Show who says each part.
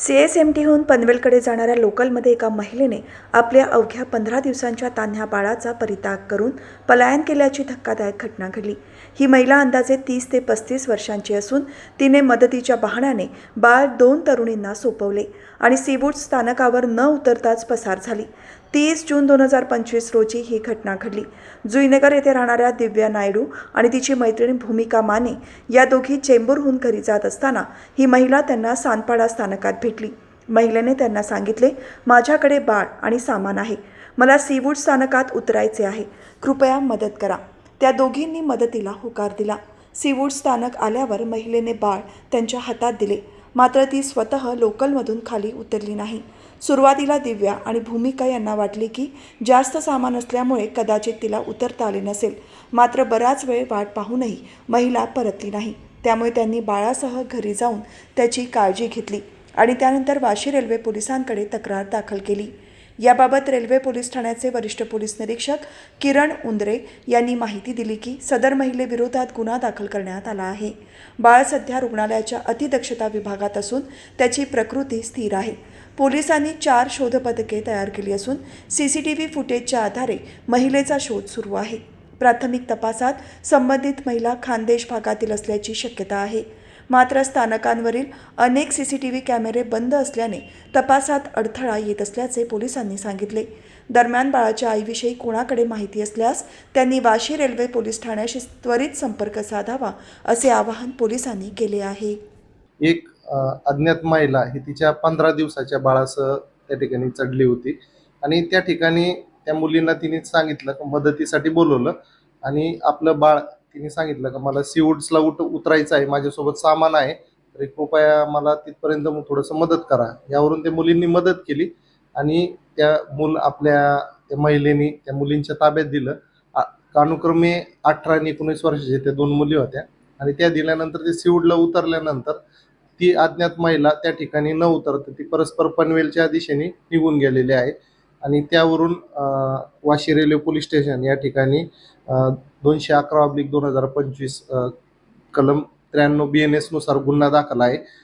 Speaker 1: C S M टीहून पनवेलकडे जाणाऱ्या लोकलमध्ये एका महिलेने आपल्या अवघ्या पंधरा दिवसांच्या तान्ह्या बाळाचा परित्याग करून पलायन केल्याची धक्कादायक घटना घडली. ही महिला अंदाजे तीस ते पस्तीस वर्षांची असून तिने मदतीच्या बहाण्याने बाळ दोन तरुणींना सोपवले आणि सीवूड स्थानकावर न उतरताच पसार झाली. तीस जून दोन हजार पंचवीस रोजी ही घटना घडली. जुईनगर येथे राहणाऱ्या दिव्या नायडू आणि तिची मैत्रीण भूमिका माने या दोघी चेंबूरहून घरी जात असताना ही महिला त्यांना सानपाडा स्थानकात भेटली महिलेने त्यांना सांगितले माझ्याकडे बाळ आणि सामान आहे. मला सीवूड स्थानकात उतरायचे आहे. कृपया मदत करा. त्या दोघींनी मदतीला होकार दिला. सीवूड स्थानक आल्यावर महिलेने बाळ त्यांच्या हातात दिले. मात्र ती स्वतः लोकलमधून खाली उतरली नाही. सुरुवातीला दिव्या आणि भूमिका यांना वाटले की जास्त सामान असल्यामुळे कदाचित तिला उतरता आले नसेल. मात्र बराच वेळ वाट पाहूनही महिला परतली नाही. त्यामुळे त्यांनी बाळासह घरी जाऊन त्याची काळजी घेतली. आणि त्यानंतर वाशी रेल्वे पोलिसांकडे तक्रार दाखल केली. याबाबत रेल्वे पोलीस ठाण्याचे वरिष्ठ पोलीस निरीक्षक किरण उंदरे यांनी माहिती दिली की सदर महिलेविरोधात गुन्हा दाखल करण्यात आला आहे. बाळ सध्या रुग्णालयाच्या अतिदक्षता विभागात असून त्याची प्रकृती स्थिर आहे. पोलिसांनी चार शोधपथके तयार केली असून सी सी टी व्ही फुटेजच्या आधारे महिलेचा शोध सुरू आहे. प्राथमिक तपासात संबंधित महिला खानदेश भागातील असल्याची शक्यता आहे. मात्र स्थानकांवरील अनेक सी सी टी व्ही कॅमेरे बंद असल्याने तपासात अडथळा येत असल्याचे पोलिसांनी सांगितले. दरम्यान बाळाच्या आईविषयी कोणाकडे माहिती असल्यास त्यांनी वाशी रेल्वे पोलीस ठाण्याशी त्वरित संपर्क साधावा असे आवाहन पोलिसांनी केले आहे.
Speaker 2: एक अज्ञात महिला ही तिच्या पंधरा दिवसाच्या बाळासह त्या ठिकाणी चढली होती आणि त्या ठिकाणी त्या मुलींना तिने सांगितलं मदतीसाठी बोलवलं आणि आपलं बाळ तिने सांगितलं का मला सीवूड्सला उठ उतरायचं आहे माझ्यासोबत सामान आहे. तरी कृपया मला तिथपर्यंत मग थोडंसं मदत करा. यावरून त्या मुलींनी मदत केली आणि त्या मूल आपल्या त्या महिलेनी त्या मुलींच्या ताब्यात दिलं. आ- कानुक्रमे अठरा आणि एकोणीस वर्षाच्या त्या दोन मुली होत्या आणि त्या दिल्यानंतर ते सीवूडला उतरल्यानंतर ती अज्ञात महिला त्या ठिकाणी न उतरता ती परस्पर पनवेलच्या दिशेने निघून गेलेली आहे. आणि त्यावरून वाशी रेल्वे पोलीस स्टेशन या ठिकाणी दोनशे अकरा ऑब्लिक दोन हजार पंचवीस कलम त्र्याण्णव बी एन एसनुसार गुन्हा दाखल आहे.